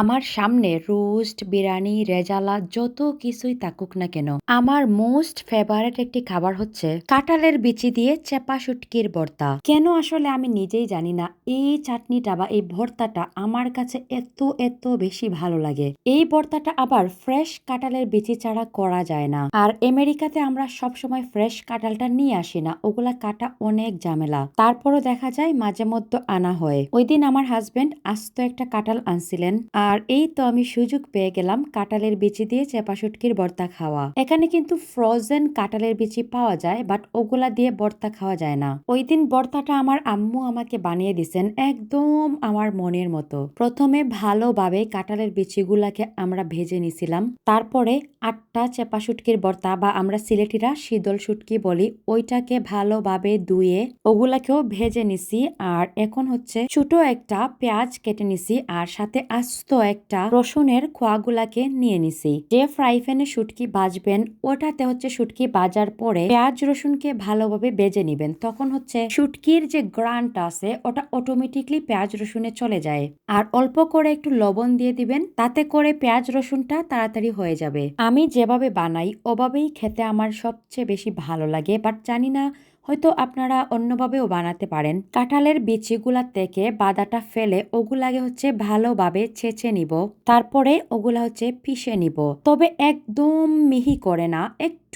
আমার সামনে রোস্ট, বিরিয়ানি, রেজালা যত কিছুই থাকুক না কেন, আমার মোস্ট ফেভারেট একটি খাবার হচ্ছে কাঁঠালের বিচি দিয়ে চেপা শুটকির ভর্তা। কেন আসলে আমি নিজেই জানি না, এই চাটনিটা বা এই ভর্তাটা আমার কাছে এত এত বেশি ভালো লাগে। এই ভর্তাটা আবার ফ্রেশ কাঁঠালের বিচি ছাড়া করা যায় না। আর আমেরিকাতে আমরা সব সময় ফ্রেশ কাঁঠালটা নিয়ে আসি না, ওগুলা কাটা অনেক ঝামেলা। তারপরও দেখা যায় মাঝে মধ্যে আনা হয়। ওই দিন আমার হাজবেন্ড আস্ত একটা কাঁঠাল আনছিলেন আর এই তো আমি সুযোগ পেয়ে গেলাম কাঁঠালের বিচি দিয়ে চেপা শুটকির ভর্তা খাওয়া। এখানে কিন্তু ফ্রোজেন কাঁঠালের বিচি পাওয়া যায় বাট ওগুলা দিয়ে ভর্তা খাওয়া যায় না। ওই দিন ভর্তাটা আমার আম্মু আমাকে বানিয়ে দিছেন একদম আমার মনের মতো। প্রথমে ভালোভাবে কাঁঠালের বিচিগুলাকে আমরা ভেজে নিছিলাম। তারপরে আটটা চেপা শুটকির ভর্তা বা আমরা সিলেটিরা শীতল শুটকি বলি, ওইটাকে ভালোভাবে ধুয়ে ওগুলাকেও ভেজে নিছি। আর এখন হচ্ছে ছোট একটা পেঁয়াজ কেটে নিছি, আর সাথে আস্ত একটা রসুনের খোয়াগুলাকে নিয়ে নিছি। যে ফ্রাই প্যানে শুটকি বাজবেন, ওটাতে হচ্ছে শুটকি বাজার পরে পেঁয়াজ রসুনকে ভালোভাবে বেজে নিবেন। তখন হচ্ছে শুটকির যে গ্রানটা আছে, ওটা অটোমেটিকলি পেঁয়াজ রসুনে চলে যায়। আর অল্প করে একটু লবণ দিয়ে দিবেন, তাতে করে পেঁয়াজ রসুনটা তাড়াতাড়ি হয়ে যাবে। আমি যেভাবে বানাই, ওভাবেই খেতে আমার সবচেয়ে বেশি ভালো লাগে। বাট জানি না হয়তো আপনারা অন্যভাবেও বানাতে পারেন। কাঁঠালের বিচিগুলা থেকে বাদাটা ফেলে ওগুলাকে হচ্ছে ভালোভাবে ছেঁচে নিব। তারপরে ওগুলা হচ্ছে পিষে নিব। তবে একদম মিহি করে না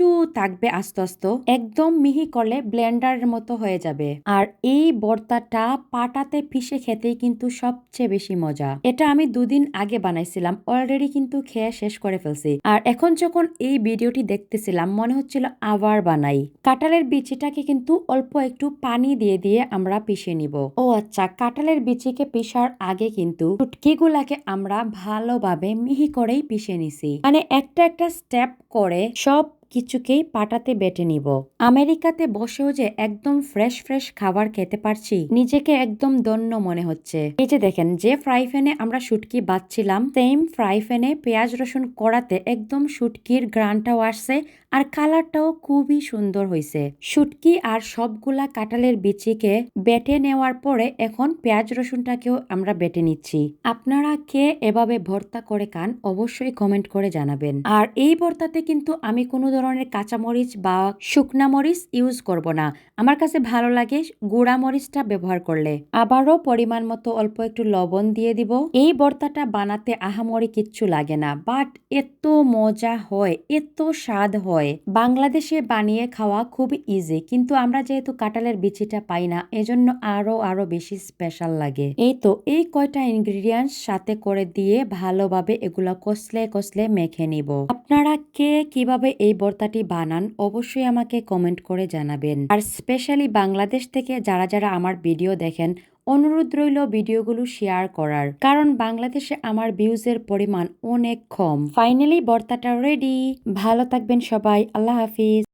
একটু থাকবে আস্তে আস্তে, একদম মিহি করলে ব্লেন্ডারের মতো হয়ে যাবে। আর এই ভর্তাটা পাটাতে পিষে খেতেই কিন্তু সবচেয়ে বেশি মজা। এটা আমি দুদিন আগে বানাইছিলাম অলরেডি কিন্তু খেয়ে শেষ করে ফেলছি। আর এখন যখন এই ভিডিওটি দেখতেছিলাম, মনে হচ্ছিল আবার বানাই। কাঁঠালের বিচিটাকে কিন্তু অল্প একটু পানি দিয়ে দিয়ে আমরা পিষে নিব। ও আচ্ছা কাঁঠালের বিচিকে পিসার আগে কিন্তু চুটকিগুলাকে আমরা ভালোভাবে মিহি করেই পিষে নিছি। মানে একটা একটা স্টেপ করে সব কিছুকেই পাটাতে বেটে নিব। আমেরিকাতে বসেও যে একদম ফ্রেশ ফ্রেশ খাবার খেতে পারছি, নিজেকে একদম দন্য মনে হচ্ছে। এই যে দেখেন, যে ফ্রাই প্যানে আমরা শুটকি বাচ্ছিলাম, সেম ফ্রাই প্যানে পেঁয়াজ, রসুন কড়াতে একদম শুটকির গ্রানটাও আসছে আর কালারটাও খুবই সুন্দর হয়েছে শুটকি আর সবগুলা কাঁঠালের বিচিকে বেটে নেওয়ার পরে এখন পেঁয়াজ, রসুনটাকেও আমরা বেটে নিচ্ছি। আপনারা কে এভাবে ভর্তা করে খান অবশ্যই কমেন্ট করে জানাবেন। আর এই ভর্তাতে কিন্তু আমি কোনো ধরনের কাঁচামরিচ বা শুকনা মরিচ ইউজ করব না। আমার কাছে ভালো লাগে গুঁড়া মরিচটা ব্যবহার করলে। আবারও পরিমাণ মতো অল্প একটু লবণ দিয়ে দিব। এই ভর্তাটা বানাতে আহামরি কিচ্ছু লাগে না বাট এত মজা হয়, এত স্বাদ হয়। বাংলাদেশে বানিয়ে খাওয়া খুব ইজি কিন্তু আমরা যেহেতু কাঁঠালের বিচিটা পাই না, এজন্য আরও আরও বেশি স্পেশাল লাগে। এই তো, এই কয়টা ইনগ্রিডিয়েন্টস সাথে করে দিয়ে ভালোভাবে এগুলো কষলে কষলে মেখে নিব। আপনারা কে কীভাবে এই ভর্তাটি বানান, অবশ্যই আমাকে কমেন্ট করে জানাবেন। আর স্পেশালি বাংলাদেশ থেকে যারা যারা আমার ভিডিও দেখেন, অনুরোধ রইল ভিডিওগুলো শেয়ার করার। কারণ বাংলাদেশে আমার ভিউজের পরিমাণ অনেক কম। ফাইনালি বর্তাটা রেডি ভালো থাকবেন সবাই। আল্লাহ হাফিজ।